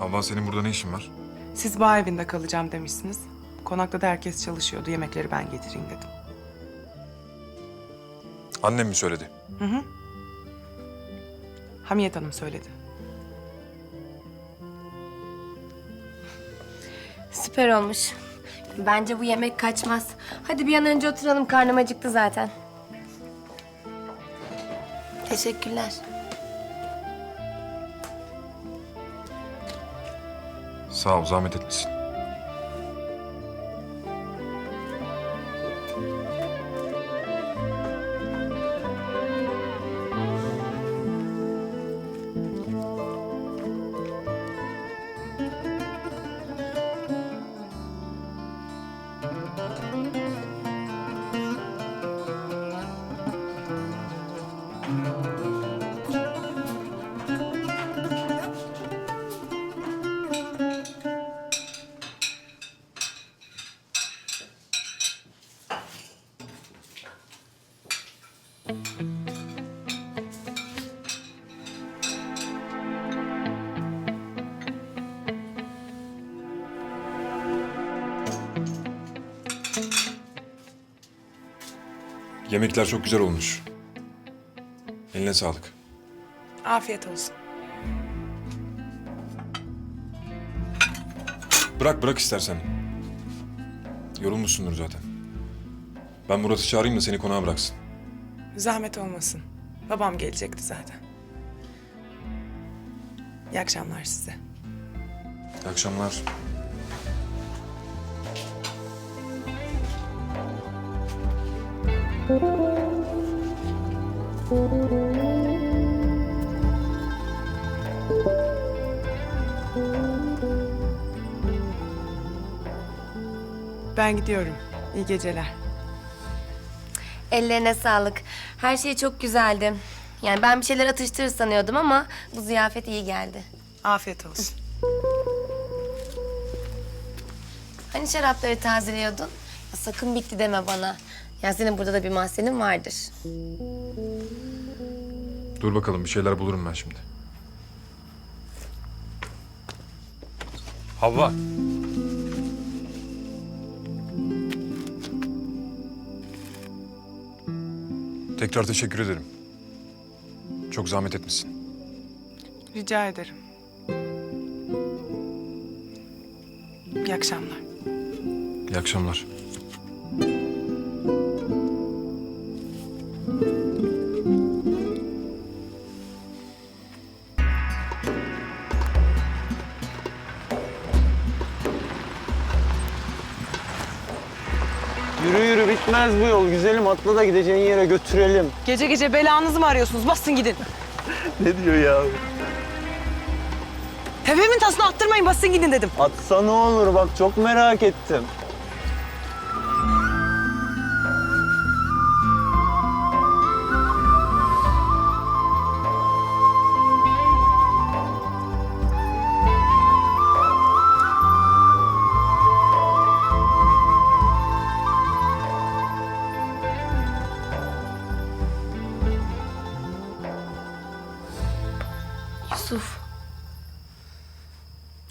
Havva senin burada ne işin var? Siz bağ evinde kalacağım demişsiniz. Konakta da herkes çalışıyordu. Yemekleri ben getireyim dedim. Annem mi söyledi? Hamiyet Hanım söyledi. Süper olmuş. Bence bu yemek kaçmaz. Hadi bir an önce oturalım. Karnım acıktı zaten. Teşekkürler. Sağ ol, zahmet etmişsin. Yemekler çok güzel olmuş. Eline sağlık. Afiyet olsun. Bırak bırak istersen. Yorulmuşsundur zaten. Ben Murat'ı çağırayım da seni konağa bıraksın. Zahmet olmasın. Babam gelecekti zaten. İyi akşamlar size. İyi akşamlar. Ben gidiyorum. İyi geceler. Ellerine sağlık. Her şey çok güzeldi. Yani ben bir şeyler atıştırır sanıyordum ama bu ziyafet iyi geldi. Afiyet olsun. Hani şarapları tazeliyordun? Ya sakın bitti deme bana. Ya senin burada da bir mahzenin vardır. Dur bakalım bir şeyler bulurum ben şimdi. Havva. Tekrar teşekkür ederim. Çok zahmet etmişsin. Rica ederim. İyi akşamlar. İyi akşamlar. Bitmez bu yol. Güzelim atla da gideceğin yere götürelim. Gece gece belanızı mı arıyorsunuz? Basın gidin. Ne diyor ya? Tepemin tasını attırmayın basın gidin dedim. Atsa ne olur bak çok merak ettim.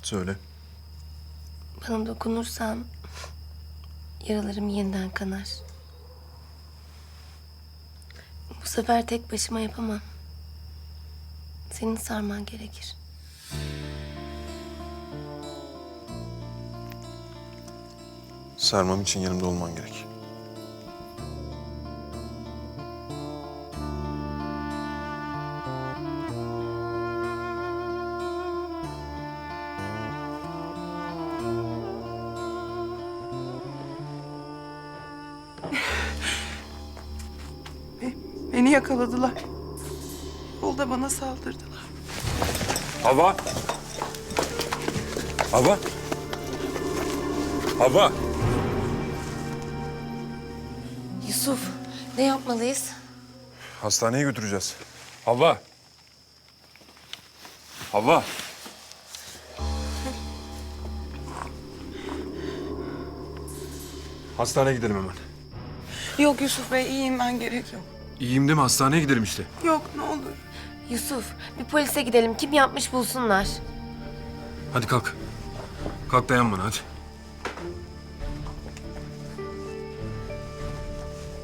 Söyle. bana dokunursan yaralarım yeniden kanar. Bu sefer tek başıma yapamam. Senin sarman gerekir. Sarmam için yanımda olman gerek. Beni yakaladılar. Yolda bana saldırdılar. Hava. Hava. Hava. Yusuf, ne yapmalıyız? Hastaneye götüreceğiz. Hava. Hava. Hastaneye gidelim hemen. Yok Yusuf Bey iyiyim ben gerek yok. İyiyim değil mi? Hastaneye gidelim işte. Yok ne olur. Yusuf, bir polise gidelim. Kim yapmış bulsunlar. Hadi kalk. Kalk dayan bana hadi.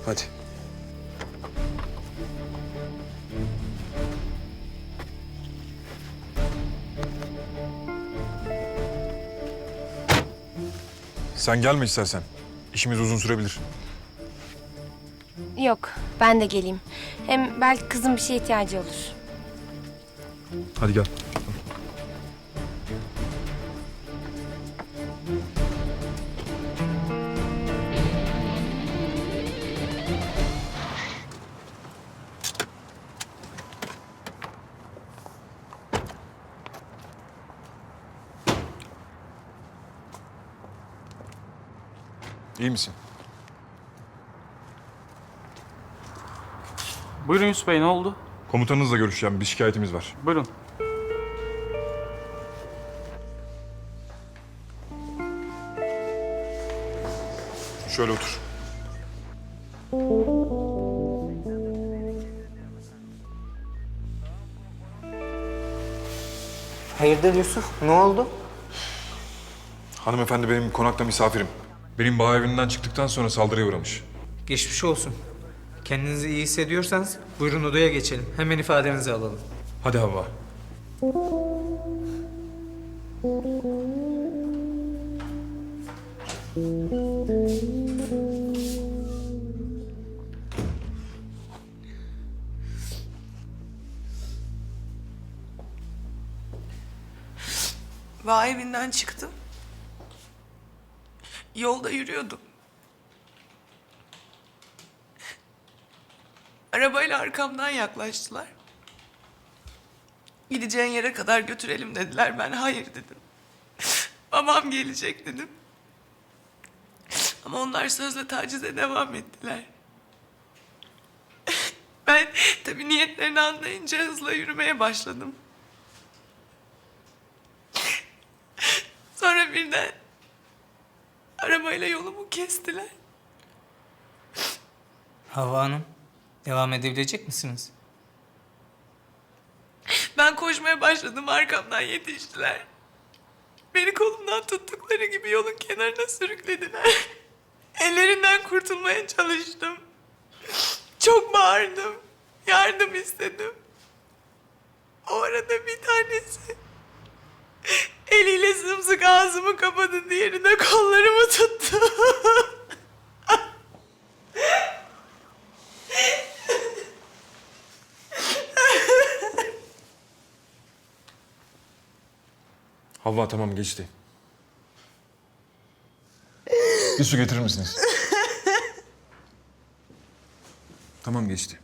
Hadi. Sen gelme istersen. İşimiz uzun sürebilir. Yok, ben de geleyim. Hem belki kızın bir şeye ihtiyacı olur. Hadi gel. İyi misin? Buyurun Yusuf Bey ne oldu? Komutanınızla görüşeceğim. Bir şikayetimiz var. Buyurun. Şöyle otur. Hayırdır Yusuf? Ne oldu? Hanımefendi benim konakta misafirim. Benim bağ evinden çıktıktan sonra saldırıya uğramış. Geçmiş olsun. Kendinizi iyi hissediyorsanız buyurun odaya geçelim. Hemen ifadenizi alalım. Hadi Havva. Bağ evinden çıktım. Yolda yürüyordum. Arabayla arkamdan yaklaştılar. Gideceğin yere kadar götürelim dediler. Ben hayır dedim. Babam gelecek dedim. Ama onlar sözle tacize devam ettiler. Ben tabii niyetlerini anlayınca hızla yürümeye başladım. Sonra birden arabayla yolumu kestiler. Hava Hanım, devam edebilecek misiniz? Ben koşmaya başladım arkamdan yetiştiler. Beni kolumdan tuttukları gibi yolun kenarına sürüklediler. Ellerinden kurtulmaya çalıştım. Çok bağırdım. Yardım istedim. O arada bir tanesi eliyle sımsık ağzımı kapadı. Diğeri de kollarımı tuttu. Havva tamam geçti. Bir su getirir misiniz? tamam geçti.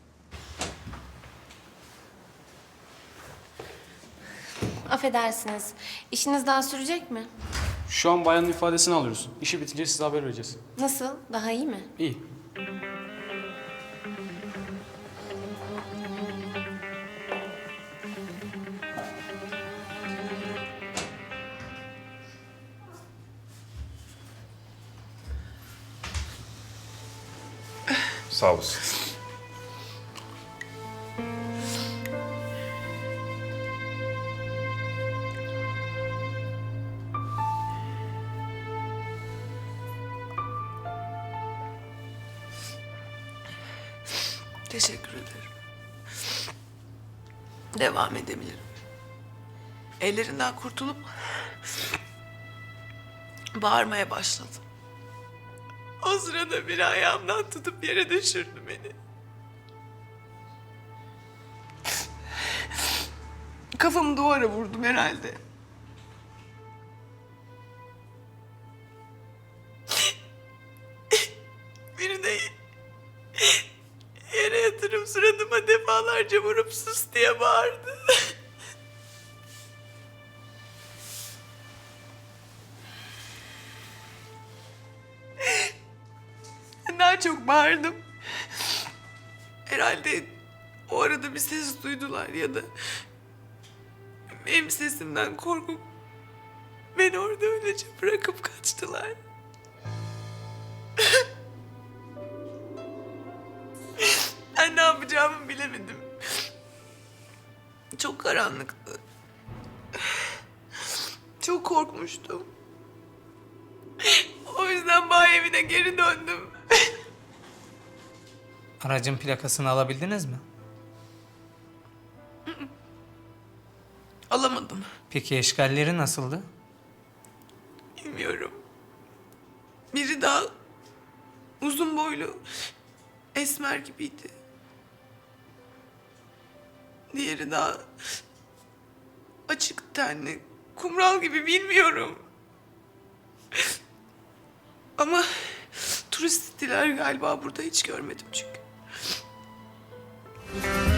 Affedersiniz, işiniz daha sürecek mi? Şu an bayanın ifadesini alıyoruz. İşi bitince size haber vereceğiz. Nasıl, daha iyi mi? İyi. Sağ olasın. Teşekkür ederim. Devam edebilirim. Ellerinden kurtulup bağırmaya başladım. O sırada biri ayağımdan tutup yere düşürdü beni. Kafamı duvara vurdum herhalde. Biri de Yere yatırıp suratıma defalarca vurup sus diye bağırdı. Daha çok bağırdım. Herhalde o arada bir ses duydular ya da benim sesimden korkup beni orada öylece bırakıp kaçtılar. Ben ne yapacağımı bilemedim. Çok karanlıktı. Çok korkmuştum. O yüzden bay evine geri döndüm. Aracın plakasını alabildiniz mi? Alamadım. Peki eşkalleri nasıldı? Bilmiyorum. Biri daha uzun boylu, esmer gibiydi. Diğeri daha açık tenli, kumral gibi bilmiyorum. Ama turisttiler galiba burada hiç görmedim çünkü. Thank you.